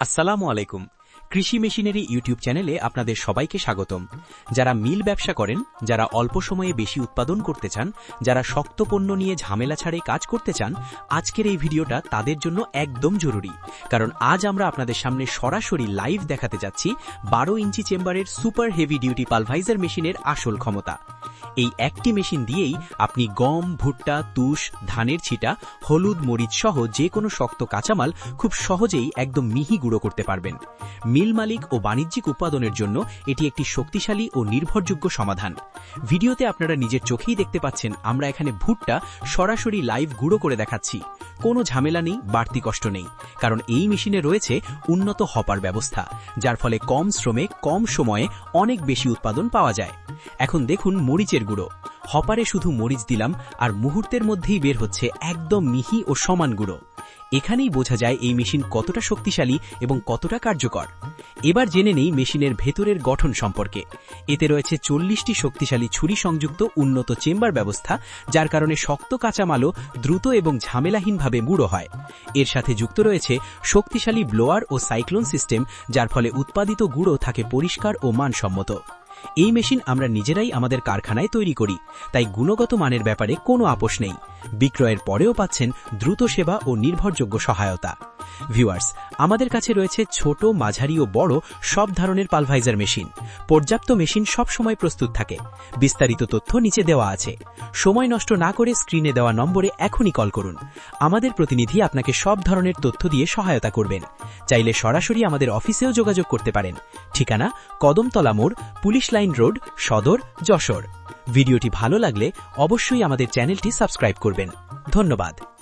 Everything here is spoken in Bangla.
আসসালামু আলাইকুম। কৃষি মেশিনারি ইউটিউব চ্যানেলে আপনাদের সবাইকে স্বাগতম। যারা মিল ব্যবসা করেন, যারা অল্প সময়ে বেশি উৎপাদন করতে চান, যারা শক্ত পণ্য নিয়ে ঝামেলা ছাড়ে কাজ করতে চান, আজকের এই ভিডিওটা তাদের জন্য একদম জরুরি। কারণ আজ আমরা আপনাদের সামনে সরাসরি লাইভ দেখাতে যাচ্ছি বারো ইঞ্চি চেম্বারের সুপার হেভি ডিউটি পালভাইজার মেশিনের আসল ক্ষমতা। এই একটি মেশিন দিয়েই আপনি গম, ভুট্টা, তুষ, ধানের ছিটা, হলুদ, মরিচ সহ যে কোনো শক্ত কাঁচামাল খুব সহজেই একদম মিহি গুঁড়ো করতে পারবেন। মিল মালিক ও বাণিজ্যিক উৎপাদনের জন্য এটি একটি শক্তিশালী ও নির্ভরযোগ্য সমাধান। ভিডিওতে আপনারা নিজের চোখেই দেখতে পাচ্ছেন আমরা এখানে ভুট্টা সরাসরি লাইভ গুঁড়ো করে দেখাচ্ছি। কোনো ঝামেলা নেই, বাড়তি কষ্ট নেই। কারণ এই মেশিনে রয়েছে উন্নত হপার ব্যবস্থা, যার ফলে কম শ্রমে, কম সময়ে অনেক বেশি উৎপাদন পাওয়া যায়। এখন দেখুন মরিচের গুঁড়ো। হপারে শুধু মরিচ দিলাম আর মুহূর্তের মধ্যেই বের হচ্ছে একদম মিহি ও সমান গুঁড়ো। এখানেই বোঝা যায় এই মেশিন কতটা শক্তিশালী এবং কতটা কার্যকর। এবার জেনে নেই মেশিনের ভেতরের গঠন সম্পর্কে। এতে রয়েছে চল্লিশটি শক্তিশালী ছুরি সংযুক্ত উন্নত চেম্বার ব্যবস্থা, যার কারণে শক্ত কাঁচামালও দ্রুত এবং ঝামেলাহীনভাবে মুড়ো হয়। এর সাথে যুক্ত রয়েছে শক্তিশালী ব্লোয়ার ও সাইক্লোন সিস্টেম, যার ফলে উৎপাদিত গুঁড়ো থাকে পরিষ্কার ও মানসম্মত। এই মেশিন আমরা নিজেরাই আমাদের কারখানায় তৈরি করি, তাই গুণগত মানের ব্যাপারে কোনো আপোষ নেই। বিক্রয়ের পরেও পাচ্ছেন দ্রুত সেবা ও নির্ভরযোগ্য সহায়তা। ভিউয়ার্স আমাদের কাছে রয়েছে ছোট, মাঝারি ও বড় সব ধরনের পালভাইজার মেশিন। পর্যাপ্ত মেশিন সব সময় প্রস্তুত থাকে। বিস্তারিত তথ্য নিচে দেওয়া আছে। সময় নষ্ট না করে স্ক্রিনে দেওয়া নম্বরে এখনই কল করুন। আমাদের প্রতিনিধি আপনাকে সব ধরনের তথ্য দিয়ে সহায়তা করবেন। চাইলে সরাসরি আমাদের অফিসেও যোগাযোগ করতে পারেন। ঠিকানা, কদমতলা মোড়, পুলিশ লাইন রোড, সদর, যশোর। ভিডিওটি ভালো লাগলে অবশ্যই আমাদের চ্যানেলটি সাবস্ক্রাইব করবেন। ধন্যবাদ।